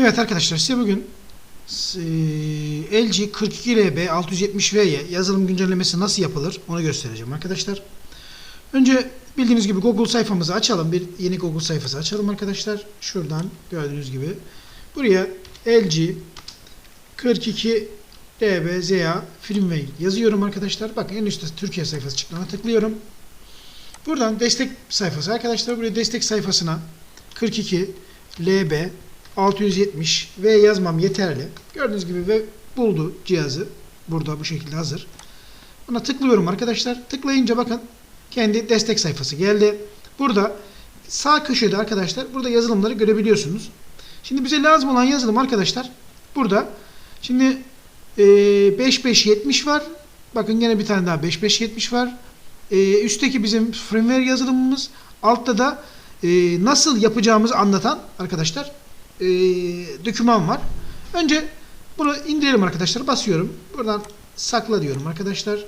Evet arkadaşlar size bugün LG 42LB 670V'ye yazılım güncellemesi nasıl yapılır onu göstereceğim arkadaşlar. Önce bildiğiniz gibi Google sayfamızı açalım. Bir yeni Google sayfası açalım arkadaşlar. Şuradan gördüğünüz gibi. Buraya LG 42LB ZA firmware yazıyorum arkadaşlar. Bakın en üstte Türkiye sayfası çıktığına tıklıyorum. Buradan destek sayfası arkadaşlar. Buraya destek sayfasına 42 LB 670 V yazmam yeterli. Gördüğünüz gibi ve buldu cihazı. Burada bu şekilde hazır. Buna tıklıyorum arkadaşlar. Tıklayınca bakın kendi destek sayfası geldi. Burada sağ köşede arkadaşlar burada yazılımları görebiliyorsunuz. Şimdi bize lazım olan yazılım arkadaşlar burada. Şimdi e, 5570 var. Bakın yine bir tane daha 5570 var. E, üstteki bizim firmware yazılımımız. Altta da e, nasıl yapacağımızı anlatan arkadaşlar e, doküman var. Önce bunu indirelim arkadaşlar. Basıyorum. Buradan sakla diyorum arkadaşlar.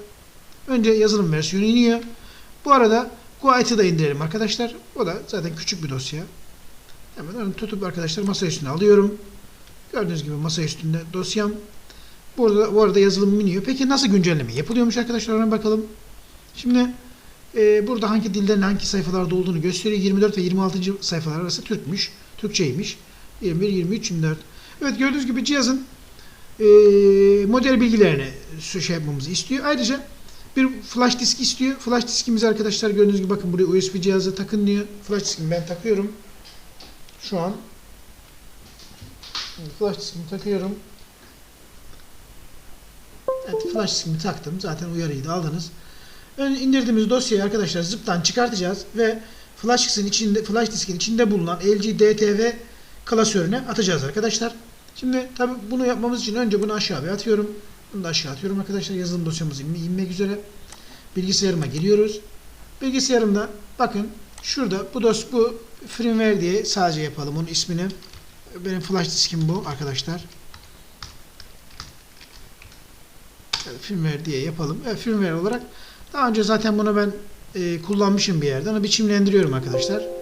Önce yazılım versiyonu iniyor. Bu arada Guite'ı da indirelim arkadaşlar. O da zaten küçük bir dosya. Hemen onu tutup arkadaşlar masa üstüne alıyorum. Gördüğünüz gibi masa üstünde dosyam. Burada bu arada yazılım iniyor. Peki nasıl güncelleme yapılıyormuş arkadaşlar ona bakalım. Şimdi e, burada hangi dillerin hangi sayfalarda olduğunu gösteriyor. 24 ve 26. sayfalar arası Türkmüş. Türkçeymiş. 21, 23, 24. Evet gördüğünüz gibi cihazın e, model bilgilerini şey yapmamızı istiyor. Ayrıca bir flash disk istiyor. Flash diskimizi arkadaşlar gördüğünüz gibi bakın buraya USB cihazı takın diyor. Flash diskimi ben takıyorum. Şu an flash diskimi takıyorum. Evet flash diskimi taktım. Zaten uyarıyı da aldınız. Ön indirdiğimiz dosyayı arkadaşlar zıptan çıkartacağız ve flash diskin içinde flash diskin içinde bulunan LG DTV klasörüne atacağız arkadaşlar. Şimdi tabi bunu yapmamız için önce bunu aşağı bir atıyorum. Bunu da aşağı atıyorum arkadaşlar. Yazılım dosyamız inme, inmek üzere. Bilgisayarıma giriyoruz. Bilgisayarımda bakın şurada bu dos bu firmware diye sadece yapalım onun ismini. Benim flash diskim bu arkadaşlar. Firmware diye yapalım. Evet, firmware olarak daha önce zaten bunu ben e, kullanmışım bir yerde. Onu biçimlendiriyorum arkadaşlar.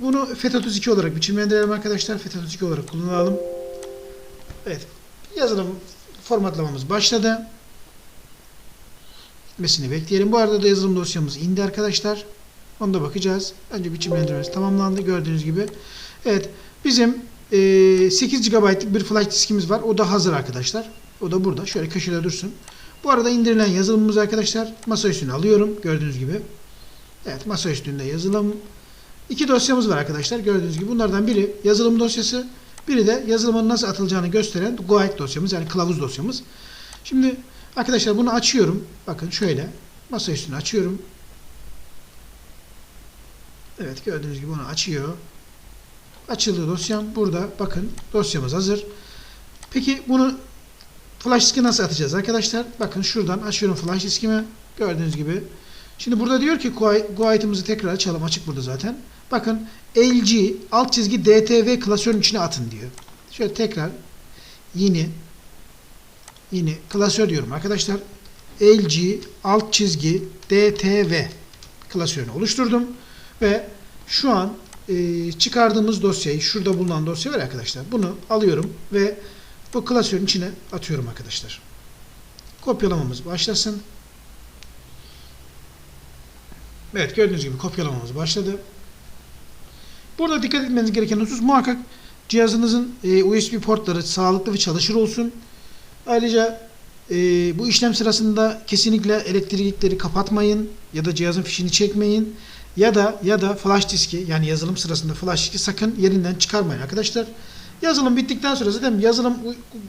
Bunu FET32 olarak biçimlendirelim arkadaşlar. FET32 olarak kullanalım. Evet. Yazılım formatlamamız başladı. Gitmesini bekleyelim. Bu arada da yazılım dosyamız indi arkadaşlar. Onu da bakacağız. Önce biçimlendirmesi tamamlandı. Gördüğünüz gibi. Evet. Bizim e, 8 GB'lık bir flash diskimiz var. O da hazır arkadaşlar. O da burada. Şöyle köşede dursun. Bu arada indirilen yazılımımız arkadaşlar masa üstüne alıyorum. Gördüğünüz gibi. Evet masa üstünde yazılım. İki dosyamız var arkadaşlar. Gördüğünüz gibi bunlardan biri yazılım dosyası. Biri de yazılımın nasıl atılacağını gösteren guide dosyamız yani kılavuz dosyamız. Şimdi arkadaşlar bunu açıyorum. Bakın şöyle masa üstüne açıyorum. Evet gördüğünüz gibi onu açıyor. Açıldı dosyam. Burada bakın dosyamız hazır. Peki bunu flash diski nasıl atacağız arkadaşlar? Bakın şuradan açıyorum flash diskimi. Gördüğünüz gibi. Şimdi burada diyor ki guide'ımızı tekrar açalım. Açık burada zaten. Bakın LG alt çizgi DTV klasörün içine atın diyor. Şöyle tekrar yeni yeni klasör diyorum arkadaşlar. LG alt çizgi DTV klasörünü oluşturdum ve şu an e, çıkardığımız dosyayı şurada bulunan dosya var arkadaşlar. Bunu alıyorum ve bu klasörün içine atıyorum arkadaşlar. Kopyalamamız başlasın. Evet gördüğünüz gibi kopyalamamız başladı. Burada dikkat etmeniz gereken husus muhakkak cihazınızın e, USB portları sağlıklı ve çalışır olsun. Ayrıca e, bu işlem sırasında kesinlikle elektrikleri kapatmayın ya da cihazın fişini çekmeyin ya da ya da flash diski yani yazılım sırasında flash diski sakın yerinden çıkarmayın arkadaşlar. Yazılım bittikten sonra zaten yazılım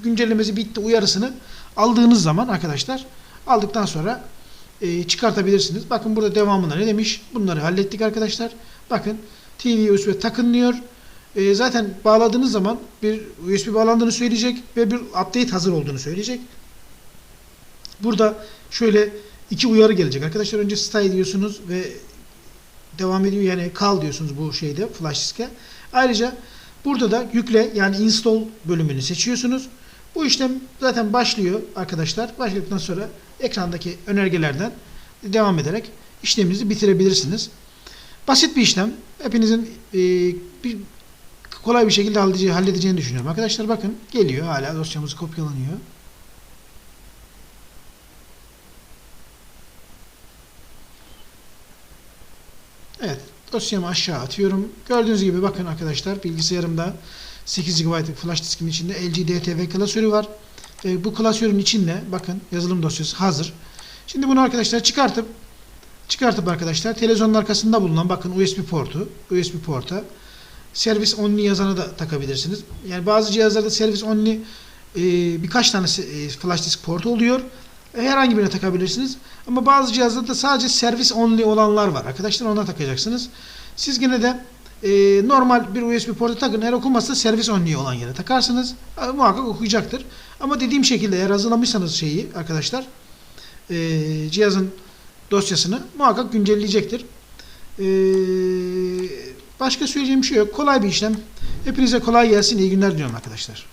güncellemesi bitti uyarısını aldığınız zaman arkadaşlar aldıktan sonra e, çıkartabilirsiniz. Bakın burada devamında ne demiş? Bunları hallettik arkadaşlar. Bakın TV USB takın diyor. E, zaten bağladığınız zaman bir USB bağlandığını söyleyecek ve bir update hazır olduğunu söyleyecek. Burada şöyle iki uyarı gelecek. Arkadaşlar önce stay diyorsunuz ve devam ediyor yani kal diyorsunuz bu şeyde flash diske. Ayrıca burada da yükle yani install bölümünü seçiyorsunuz. Bu işlem zaten başlıyor arkadaşlar. Başladıktan sonra ekrandaki önergelerden devam ederek işleminizi bitirebilirsiniz. Basit bir işlem. Hepinizin e, bir kolay bir şekilde halledeceğini, halledeceğini düşünüyorum. Arkadaşlar bakın geliyor hala dosyamız kopyalanıyor. Evet dosyamı aşağı atıyorum. Gördüğünüz gibi bakın arkadaşlar bilgisayarımda 8 GB'lık flash diskin içinde LG DTV klasörü var. E, bu klasörün içinde bakın yazılım dosyası hazır. Şimdi bunu arkadaşlar çıkartıp çıkartıp arkadaşlar televizyonun arkasında bulunan bakın USB portu USB porta servis only yazanı da takabilirsiniz. Yani bazı cihazlarda servis only e, birkaç tane e, flash disk portu oluyor. E, herhangi birine takabilirsiniz. Ama bazı cihazlarda sadece servis only olanlar var. Arkadaşlar ona takacaksınız. Siz gene de e, normal bir USB portu takın. Eğer okunmazsa servis only olan yere takarsınız. E, muhakkak okuyacaktır. Ama dediğim şekilde eğer hazırlamışsanız şeyi arkadaşlar e, cihazın dosyasını muhakkak güncelleyecektir. E, başka söyleyeceğim şey yok. Kolay bir işlem. Hepinize kolay gelsin. İyi günler diliyorum arkadaşlar.